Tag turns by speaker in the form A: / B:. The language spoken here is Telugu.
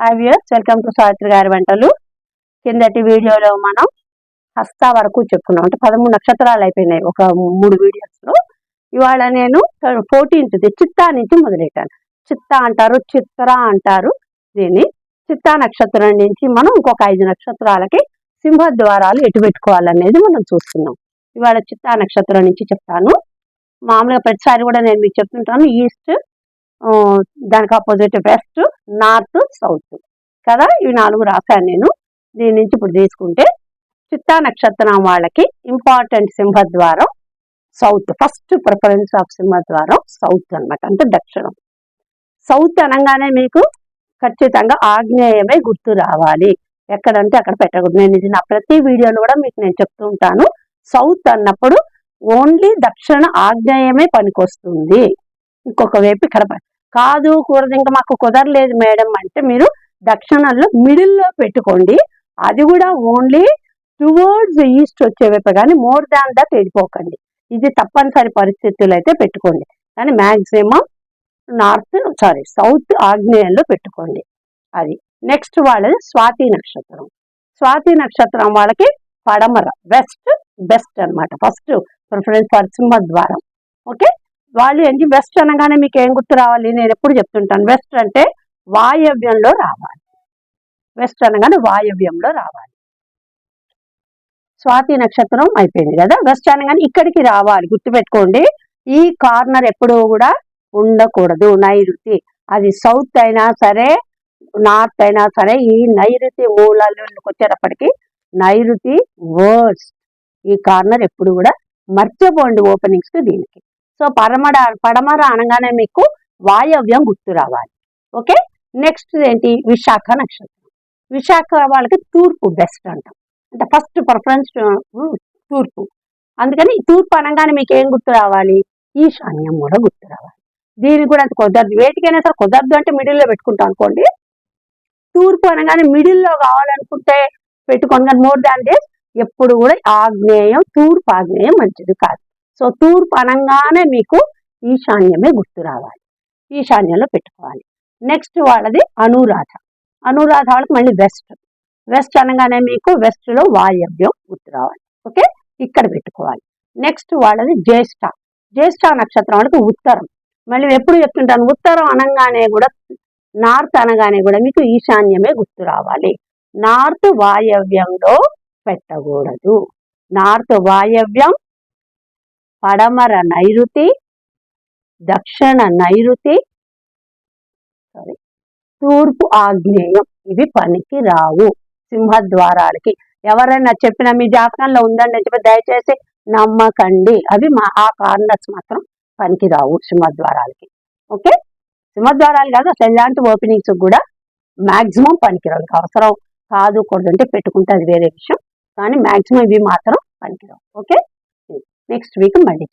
A: Hi viewers welcome to Savitri gari వంటలు కిందటి వీడియోలో మనం హస్త వరకు చెప్పుకున్నాం. అంటే పదమూడు నక్షత్రాలు అయిపోయినాయి ఒక మూడు వీడియోస్లో. ఇవాళ నేను ఫోర్టీన్త్ది చిత్తా నుంచి మొదలెట్టాను. చిత్తా అంటారు చిత్ర అంటారు దీన్ని. చిత్తా నక్షత్రం నుంచి మనం ఇంకొక ఐదు నక్షత్రాలకి సింహద్వారాలు ఎటు పెట్టుకోవాలనేది మనం చూస్తున్నాం. ఇవాళ చిత్తా నక్షత్రం నుంచి చెప్తాను. మామూలుగా ప్రతిసారి కూడా నేను మీకు చెప్తుంటాను. ఈస్ట్ దానికి ఆపోజిట్ వెస్ట్ నార్త్ సౌత్ కదా? ఇవి నాలుగు రాశాను నేను. దీని నుంచి ఇప్పుడు తీసుకుంటే చిత్తా నక్షత్రం వాళ్ళకి ఇంపార్టెంట్ సింహద్వారం సౌత్ ఫస్ట్ ప్రిఫరెన్స్ ఆఫ్ సింహద్వారం సౌత్ అన్నమాట. అంటే దక్షిణం. సౌత్ అనగానే మీకు ఖచ్చితంగా ఆగ్నేయమే గుర్తు రావాలి. ఎక్కడంటే అక్కడ పెట్టకూడదు. నేను ఇది నా ప్రతి వీడియోలో కూడా మీకు నేను చెప్తూ ఉంటాను. సౌత్ అన్నప్పుడు ఓన్లీ దక్షిణ ఆగ్నేయమే పనికొస్తుంది. ఇంకొక వైపు ఇక్కడ కాదు కూడదు ఇంకా మాకు కుదరలేదు మేడం అంటే మీరు దక్షిణంలో మిడిల్లో పెట్టుకోండి. అది కూడా ఓన్లీ టువర్డ్స్ ఈస్ట్ వచ్చే వైపు కానీ మోర్ దాన్ దట్ వెళ్ళిపోకండి. ఇది తప్పనిసరి పరిస్థితులు అయితే పెట్టుకోండి. కానీ మ్యాక్సిమం నార్త్ సారీ సౌత్ ఆగ్నేయంలో పెట్టుకోండి. అది నెక్స్ట్ వాళ్ళది స్వాతి నక్షత్రం. స్వాతి నక్షత్రం వాళ్ళకి పడమర వెస్ట్ బెస్ట్ అన్నమాట. ఫస్ట్ ప్రిఫరెన్స్ ఫర్ సింహద్వారం ఓకే? వాళ్ళు ఏంటి? వెస్ట్ అనగానే మీకు ఏం గుర్తు రావాలి? నేను ఎప్పుడు చెప్తుంటాను. వెస్ట్ అంటే వాయవ్యంలో రావాలి. వెస్ట్ అనగానే వాయవ్యంలో రావాలి. స్వాతి నక్షత్రం అయిపోయింది కదా? వెస్ట్ అనగానే ఇక్కడికి రావాలి. గుర్తుపెట్టుకోండి. ఈ కార్నర్ ఎప్పుడూ కూడా ఉండకూడదు. నైరుతి. అది సౌత్ అయినా సరే నార్త్ అయినా సరే ఈ నైరుతి మూలాలకు వచ్చేటప్పటికి నైరుతి వర్డ్స్ ఈ కార్నర్ ఎప్పుడు కూడా మర్చిపోండి ఓపెనింగ్స్ దీనికి. సో పరమడ పడమర అనగానే మీకు వాయవ్యం గుర్తు రావాలి. ఓకే? నెక్స్ట్ ఏంటి? విశాఖ నక్షత్రం. విశాఖ వాళ్ళకి తూర్పు బెస్ట్ అంటాం. అంటే ఫస్ట్ ప్రిఫరెన్స్ తూర్పు. అందుకని తూర్పు అనగానే మీకు ఏం గుర్తు రావాలి? ఈశాన్యం కూడా గుర్తు రావాలి. దీనికి కూడా కుదరదు. వేటికైనా సరే కుదరదు అంటే మిడిల్లో పెట్టుకుంటాం అనుకోండి. తూర్పు అనగానే మిడిల్లో కావాలనుకుంటే పెట్టుకోండి. కానీ మోర్ దాన్ డేస్ ఎప్పుడు కూడా ఆగ్నేయం తూర్పు ఆగ్నేయం మంచిది కాదు. సో తూర్పు అనగానే మీకు ఈశాన్యమే గుర్తు రావాలి. ఈశాన్యంలో పెట్టుకోవాలి. నెక్స్ట్ వాళ్ళది అనురాధ. అనురాధ వాళ్ళకి మళ్ళీ వెస్ట్ వెస్ట్ అనగానే మీకు వెస్ట్లో వాయవ్యం గుర్తు రావాలి. ఓకే ఇక్కడ పెట్టుకోవాలి. నెక్స్ట్ వాళ్ళది జ్యేష్ఠ. జ్యేష్ఠ నక్షత్రం వాళ్ళకి ఉత్తరం. మళ్ళీ ఎప్పుడు చెప్తుంటాను? ఉత్తరం అనగానే కూడా నార్త్ అనగానే కూడా మీకు ఈశాన్యమే గుర్తు రావాలి. నార్త్ వాయవ్యంలో పెట్టకూడదు. నార్త్ వాయవ్యం పడమర నైరుతి దక్షిణ నైరుతి సారీ తూర్పు ఆగ్నేయం. ఇవి పనికి రావు. సింహద్వారాలకి. ఎవరైనా చెప్పిన మీ జాతకంలో ఉందండి అని చెప్పి దయచేసి నమ్మకండి. అవి మా ఆ కార్నర్స్ మాత్రం పనికి రావు సింహద్వారాలకి. ఓకే? సింహద్వారాలు కాదు అసలు ఎలాంటి ఓపెనింగ్స్ కూడా మాక్సిమం పనికిరావు ఇంకా అవసరం కాదు కూడదంటే పెట్టుకుంటే అది వేరే విషయం. కానీ మాక్సిమం ఇవి మాత్రం పనికిరావు ఓకే? నెక్స్ట్ వీక్ మళ్ళీ